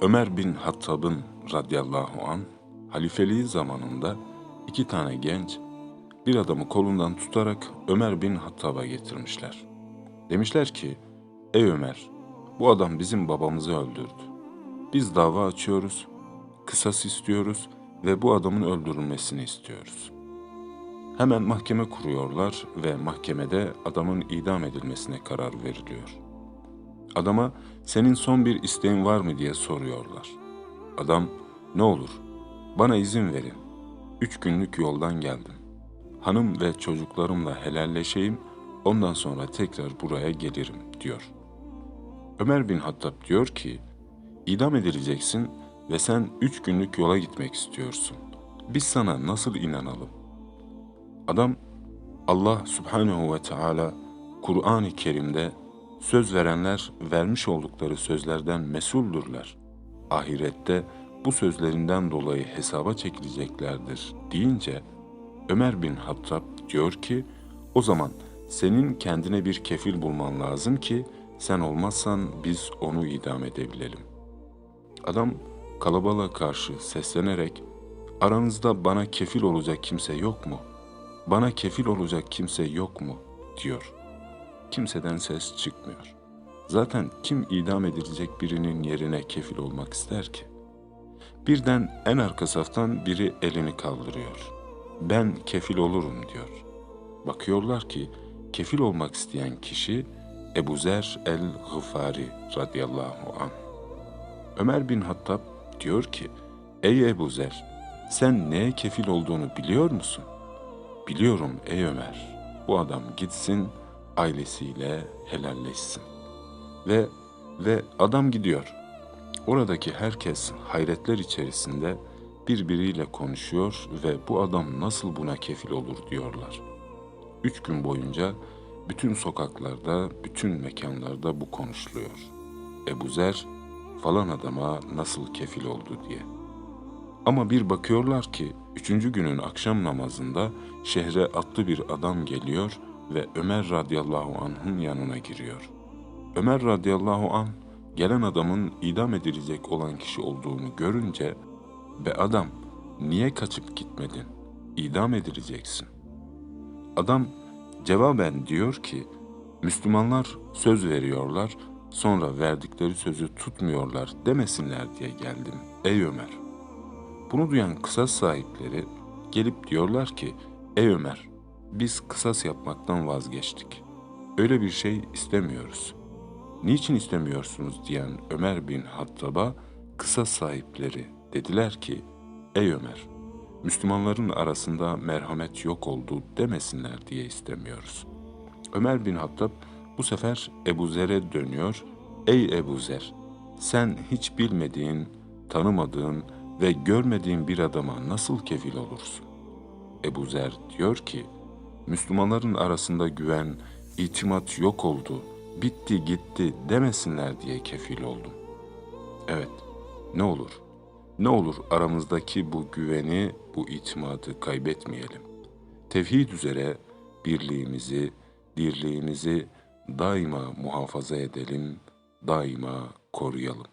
Ömer bin Hattab'ın radıyallahu an halifeliği zamanında iki tane genç bir adamı kolundan tutarak Ömer bin Hattab'a getirmişler. Demişler ki, ey Ömer, bu adam bizim babamızı öldürdü. Biz dava açıyoruz, kısas istiyoruz ve bu adamın öldürülmesini istiyoruz. Hemen mahkeme kuruyorlar ve mahkemede adamın idam edilmesine karar veriliyor. Adama senin son bir isteğin var mı diye soruyorlar. Adam ne olur bana izin verin. Üç günlük yoldan geldim. Hanım ve çocuklarımla helalleşeyim ondan sonra tekrar buraya gelirim diyor. Ömer bin Hattab diyor ki idam edileceksin ve sen üç günlük yola gitmek istiyorsun. Biz sana nasıl inanalım? Adam Allah subhanehu ve Teala Kur'an-ı Kerim'de söz verenler vermiş oldukları sözlerden mesuldürler. Ahirette bu sözlerinden dolayı hesaba çekileceklerdir deyince Ömer bin Hattab diyor ki o zaman senin kendine bir kefil bulman lazım ki sen olmazsan biz onu idam edebilelim. Adam kalabalığa karşı seslenerek aranızda bana kefil olacak kimse yok mu? Bana kefil olacak kimse yok mu? diyor. Kimseden ses çıkmıyor. Zaten kim idam edilecek birinin yerine kefil olmak ister ki? Birden en arka saftan biri elini kaldırıyor. Ben kefil olurum diyor. Bakıyorlar ki kefil olmak isteyen kişi Ebu Zer el-Gıfari radıyallahu anh. Ömer bin Hattab diyor ki, Ey Ebu Zer, sen neye kefil olduğunu biliyor musun? Biliyorum ey Ömer, bu adam gitsin, ailesiyle helalleşsin. Ve ve adam gidiyor. Oradaki herkes hayretler içerisinde birbiriyle konuşuyor ve bu adam nasıl buna kefil olur diyorlar. Üç gün boyunca bütün sokaklarda, bütün mekanlarda bu konuşuluyor. Ebu Zer falan adama nasıl kefil oldu diye. Ama bir bakıyorlar ki üçüncü günün akşam namazında şehre atlı bir adam geliyor ve Ömer radıyallahu anh'ın yanına giriyor. Ömer radıyallahu anh gelen adamın idam edilecek olan kişi olduğunu görünce be adam niye kaçıp gitmedin? İdam edileceksin. Adam cevaben diyor ki Müslümanlar söz veriyorlar sonra verdikleri sözü tutmuyorlar demesinler diye geldim ey Ömer. Bunu duyan kısas sahipleri gelip diyorlar ki ey Ömer biz kısas yapmaktan vazgeçtik. Öyle bir şey istemiyoruz. Niçin istemiyorsunuz diyen Ömer bin Hattab'a kısas sahipleri dediler ki ey Ömer Müslümanların arasında merhamet yok oldu demesinler diye istemiyoruz. Ömer bin Hattab bu sefer Ebu Zer'e dönüyor. Ey Ebu Zer, sen hiç bilmediğin, tanımadığın ve görmediğin bir adama nasıl kefil olursun? Ebu Zer diyor ki, Müslümanların arasında güven, itimat yok oldu, bitti gitti demesinler diye kefil oldum. Evet, ne olur, ne olur aramızdaki bu güveni, bu itimadı kaybetmeyelim. Tevhid üzere birliğimizi, dirliğimizi daima muhafaza edelim, daima koruyalım.